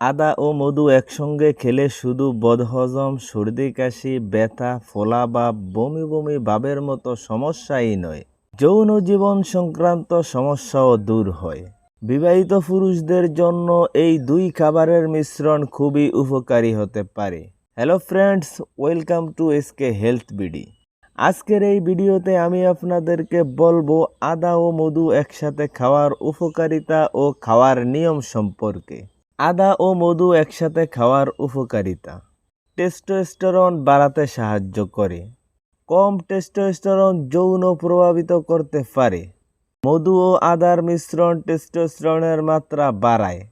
আদা ও মধু একসঙ্গে খেলে শুধু বদহজম, সর্দি, কাশি, ব্যথা, ফোলা বা বমি বমি ভাবের মতো সমস্যাই নয়। যৌন জীবন সংক্রান্ত সমস্যাও দূর হয়। বিবাহিত পুরুষদের জন্য এই দুই খাবারের মিশ্রণ খুবই উপকারী হতে পারে। Hello friends, welcome to SK health BD. আজকের এই ভিডিওতে আমি আপনাদেরকে বলব আদা ও মধু একসাথে খাওয়ার উপকারিতা ও খাওয়ার নিয়ম সম্পর্কে। আদা ও মধু একসাথে খাওয়ার উপকারিতা। টেস্টোস্টেরন বাড়াতে সাহায্য করে। কম টেস্টোস্টেরন যৌন প্রভাবিত করতে পারে। মধু ও আদার মিশ্রণ টেস্টোস্টেরনের মাত্রা বাড়ায়।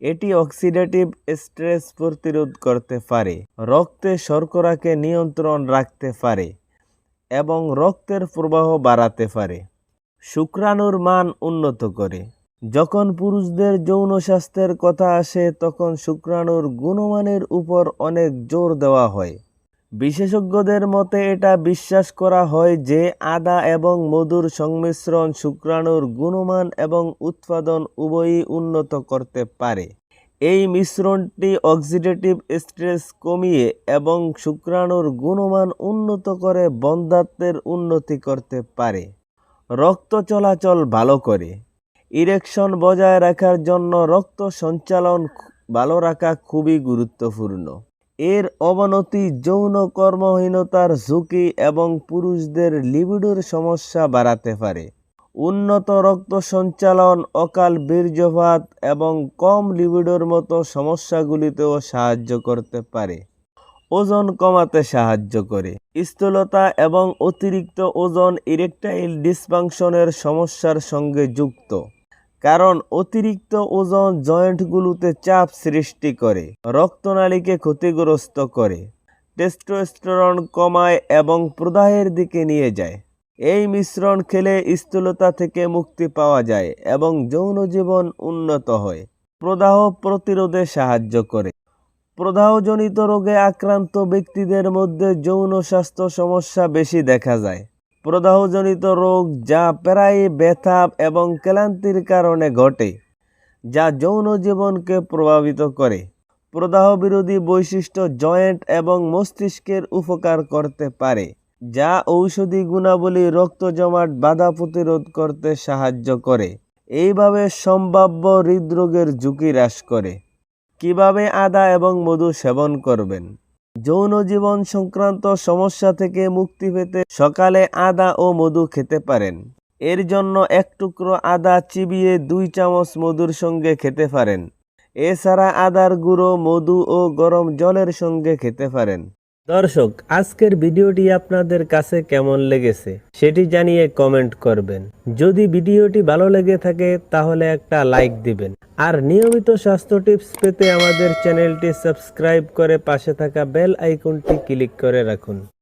এটি অক্সিডেটিভ স্ট্রেস প্রতিরোধ করতে পারে। রক্তে শর্করাকে নিয়ন্ত্রণ রাখতে পারে এবং রক্তের প্রবাহ বাড়াতে পারে। শুক্রাণুর মান উন্নত করে। যখন পুরুষদের যৌন স্বাস্থ্যের কথা আসে, তখন শুক্রাণুর গুণমানের উপর অনেক জোর দেওয়া হয়। বিশেষজ্ঞদের মতে, এটা বিশ্বাস করা হয় যে আদা এবং মধুর সংমিশ্রণ শুক্রাণুর গুণমান এবং উৎপাদন উভয়ই উন্নত করতে পারে। এই মিশ্রণটি অক্সিডেটিভ স্ট্রেস কমিয়ে এবং শুক্রাণুর গুণমান উন্নত করে বন্ধাত্বের উন্নতি করতে পারে। রক্ত চলাচল ভালো করে। ইরেকশন বজায় রাখার জন্য রক্ত সঞ্চালন ভালো রাখা খুবই গুরুত্বপূর্ণ। এর অবনতি যৌন কর্মহীনতার ঝুঁকি এবং পুরুষদের লিবিডোর সমস্যা বাড়াতে পারে। উন্নত রক্ত সঞ্চালন, অকাল বীর্যপাত এবং কম লিবিডোর মতো সমস্যাগুলিতেও সাহায্য করতে পারে। ওজন কমাতে সাহায্য করে। স্থূলতা এবং অতিরিক্ত ওজন ইরেকটাইল ডিসফাংশনের সমস্যার সঙ্গে যুক্ত। কারণ অতিরিক্ত ওজন জয়েন্টগুলোতে চাপ সৃষ্টি করে, রক্তনালীকে ক্ষতিগ্রস্ত করে, টেস্টোস্টেরন কমায় এবং প্রদাহের দিকে নিয়ে যায়। এই মিশ্রণ খেলে স্থূলতা থেকে মুক্তি পাওয়া যায় এবং যৌন জীবন উন্নত হয়। প্রদাহ প্রতিরোধে সাহায্য করে। প্রদাহজনিত রোগে আক্রান্ত ব্যক্তিদের মধ্যে যৌন স্বাস্থ্য সমস্যা বেশি দেখা যায়। প্রদাহজনিত রোগ যা প্রায় ব্যথা এবং ক্লান্তির কারণে ঘটে, যা যৌন জীবনকে প্রভাবিত করে। প্রদাহ বিরোধী বৈশিষ্ট্য জয়েন্ট এবং মস্তিষ্কের উপকার করতে পারে, যা ঔষধি গুণাবলী, রক্ত জমাট, বাধা প্রতিরোধ করতে সাহায্য করে। এইভাবে সম্ভাব্য হৃদরোগের ঝুঁকি হ্রাস করে। কীভাবে আদা এবং মধু সেবন করবেন? যৌন জীবন সংক্রান্ত সমস্যা থেকে মুক্তি পেতে সকালে আদা ও মধু খেতে পারেন। এর জন্য এক টুকরো আদা চিবিয়ে দুই চামচ মধুর সঙ্গে খেতে পারেন। এছাড়া আদার গুঁড়ো, মধু ও গরম জলের সঙ্গে খেতে পারেন। দর্শক, আজকের ভিডিওটি আপনাদের কাছে কেমন লেগেছে সেটি জানিয়ে কমেন্ট করবেন। যদি ভিডিওটি ভালো লেগে থাকে, তাহলে একটা লাইক দিবেন। আর নিয়মিত স্বাস্থ্য টিপস পেতে আমাদের চ্যানেলটি সাবস্ক্রাইব করে পাশে থাকা বেল আইকনটি ক্লিক করে রাখুন।